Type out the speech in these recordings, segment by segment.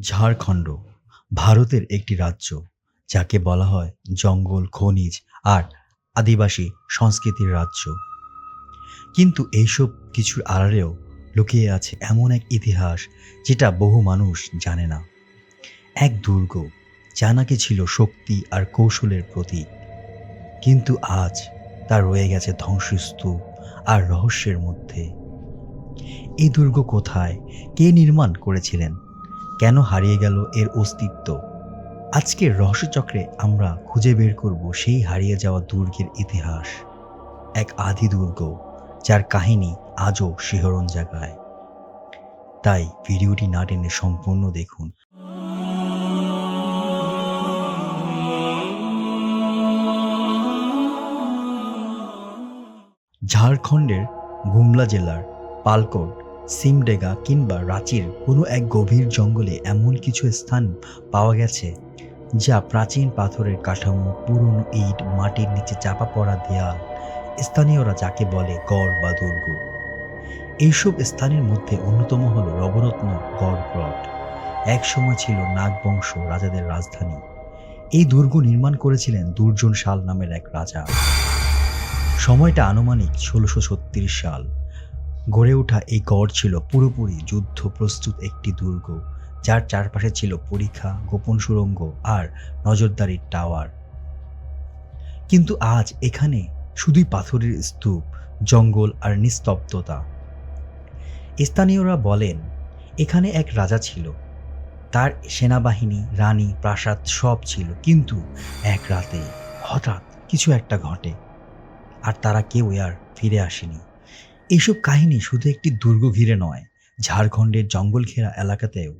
ঝাড়খণ্ড, ভারতের একটি রাজ্য, যাকে বলা হয় জঙ্গল, খনিজ আর আদিবাসী সংস্কৃতির রাজ্য। কিন্তু এইসব কিছুর আড়ালেও লুকিয়ে আছে এমন এক ইতিহাস যেটা বহু মানুষ জানে না। এক দুর্গ, যা নাকি ছিল শক্তি আর কৌশলের প্রতীক। কিন্তু আজ তা রয়ে গেছে ধ্বংসস্তূপ আর রহস্যের মধ্যে। এই দুর্গ কোথায়, কে নির্মাণ করেছিলেন? কেন হারিয়ে গেল এর অস্তিত্ব? আজকের রহস্যচক্রে আমরা খুঁজে বের করব সেই হারিয়ে যাওয়া দুর্গের ইতিহাস। এক আদি দুর্গ, যার কাহিনী আজও শিহরণ জাগায়। তাই ভিডিওটি না টেনে সম্পূর্ণ দেখুন। ঝাড়খণ্ডের গুমলা জেলার পালকোট সিমডেগা কিংবা রাঁচির কোনো এক গভীর জঙ্গলে এমন কিছু স্থান পাওয়া গেছে যা প্রাচীন পাথরের কাঠামো, পুরনো ইট, মাটির নিচে চাপা পড়া দেয়াল, স্থানীয়রা যাকে বলে গড় বা দুর্গ। এইসব স্থানের মধ্যে অন্যতম হল রবরত্ন গড় গ্রট এক সময় ছিল নাগবংশ রাজাদের রাজধানী। এই দুর্গ নির্মাণ করেছিলেন দুর্জন শাল নামের এক রাজা। সময়টা আনুমানিক ষোলোশো সাল। গড়ে ওঠা এই গড় ছিল পুরোপুরি যুদ্ধ প্রস্তুত একটি দুর্গ, যার চারপাশে ছিল পরীক্ষা, গোপন সুড়ঙ্গ আর নজরদারির টাওয়ার। কিন্তু আজ এখানে শুধুই পাথরের স্তূপ, জঙ্গল আর নিস্তব্ধতা। স্থানীয়রা বলেন, এখানে এক রাজা ছিল। তার সেনাবাহিনী, রানী, প্রাসাদ সব ছিল, কিন্তু এক রাতে হঠাৎ কিছু একটা ঘটে, আর তারা কেউ আর ফিরে আসেনি। এইসব কাহিনী শুধু একটি দুর্গ ঘিরে নয়, ঝাড়খণ্ডের জঙ্গল ঘেরা এলাকাতেও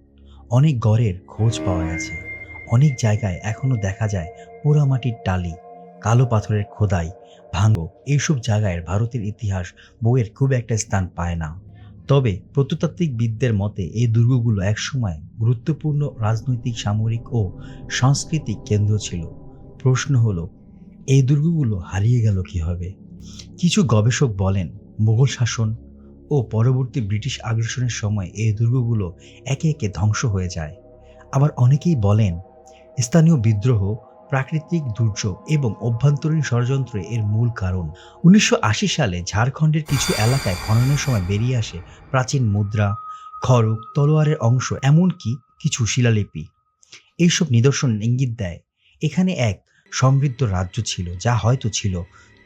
অনেক গড়ের খোঁজ পাওয়া গেছে। অনেক জায়গায় এখনও দেখা যায় পোড়ামাটির টালি, কালো পাথরের খোদাই ভাঙ্গ এইসব জায়গায় ভারতের ইতিহাস বইয়ের খুব একটা স্থান পায় না। তবে প্রত্নতাত্ত্বিকবিদদের মতে এই দুর্গগুলো একসময় গুরুত্বপূর্ণ রাজনৈতিক, সামরিক ও সাংস্কৃতিক কেন্দ্র ছিল। প্রশ্ন হলো, এই দুর্গগুলো হারিয়ে গেল কীভাবে? কিছু গবেষক বলেন মুঘল শাসন ও পরবর্তী ব্রিটিশ আগ্রাসনের সময় এই দুর্গগুলো একে একে ধ্বংস হয়ে যায়। আবার অনেকেই বলেন, স্থানীয় বিদ্রোহ, প্রাকৃতিক দুর্যোগ এবং অভ্যন্তরীণ ষড়যন্ত্র এর মূল কারণ। উনিশশো আশি সালে ঝাড়খণ্ডের কিছু এলাকায় খননের সময় বেরিয়ে আসে প্রাচীন মুদ্রা, খড়গ, তলোয়ারের অংশ, এমনকি কিছু শিলালিপি। এইসব নিদর্শন ইঙ্গিত দেয়, এখানে এক সমৃদ্ধ রাজ্য ছিল, যা হয়তো ছিল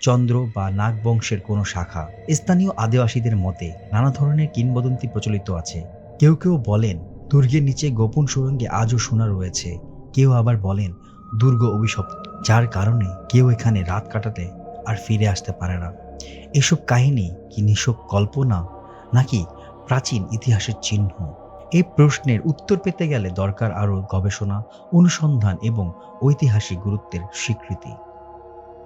চন্দ্র বা নাগ বংশের কোনো শাখা। স্থানীয় আদিবাসীদের মতে নানা ধরনের কিংবদন্তি প্রচলিত আছে। কেউ কেউ বলেন, দুর্গের নিচে গোপন সুরঙ্গে আজও সোনা রয়েছে। কেউ আবার বলেন, দুর্গ অভিশপ্ত, যার কারণে কেউ এখানে রাত কাটাতে আর ফিরে আসতে পারে না। এসব কাহিনী কি নিশক কল্পনা, নাকি প্রাচীন ইতিহাসের চিহ্ন? এই প্রশ্নের উত্তর পেতে গেলে দরকার আরও গবেষণা, অনুসন্ধান এবং ঐতিহাসিক গুরুত্বের স্বীকৃতি।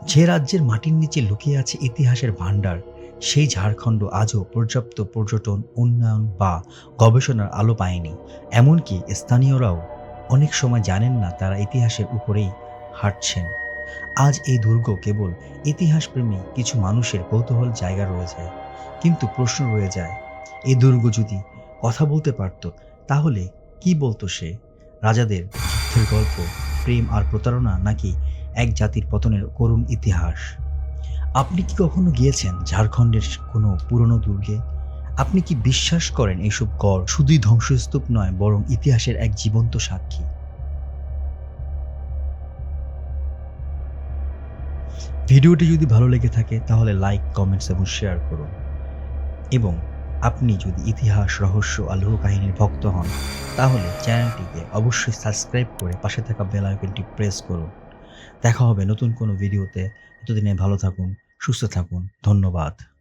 যে রাজ্যের মাটির নিচে লুকিয়ে আছে ইতিহাসের ভাণ্ডার, সেই ঝাড়খণ্ড আজও পর্যাপ্ত পর্যটন, উন্নয়ন বা গবেষণার আলো পায়নি। এমনকি স্থানীয়রাও অনেক সময় জানেন না তারা ইতিহাসের উপরেই হাঁটছেন। আজ এই দুর্গ কেবল ইতিহাসপ্রেমী কিছু মানুষের কৌতূহল জায়গা রয়ে যায়। কিন্তু প্রশ্ন রয়ে যায় এই দুর্গ যদি কথা বলতে পারত, তাহলে কি বলতো সে? রাজাদের যুদ্ধের গল্প, প্রেম আর প্রতারণা নাকি এক জাতির পতনের করুণ ইতিহাস। আপনি কি কখনো গিয়েছেন ঝাড়খণ্ডের কোনো পুরনো দুর্গে? আপনি কি বিশ্বাস করেন এইসব গড় শুধুই ধ্বংসস্তূপ নয়, বরং ইতিহাসের এক জীবন্ত সাক্ষী? ভিডিওটি যদি ভালো লেগে থাকে, তাহলে লাইক, কমেন্টস এবং শেয়ার করুন। এবং আপনি যদি ইতিহাস, রহস্য আর কাহিনীর ভক্ত হন, তাহলে চ্যানেলটিকে অবশ্যই সাবস্ক্রাইব করে পাশে থাকা বেল আইকনটি প্রেস করুন। দেখা হবে নতুন কোনো ভিডিওতে। ততদিনে ভালো থাকুন সুস্থ থাকুন। ধন্যবাদ।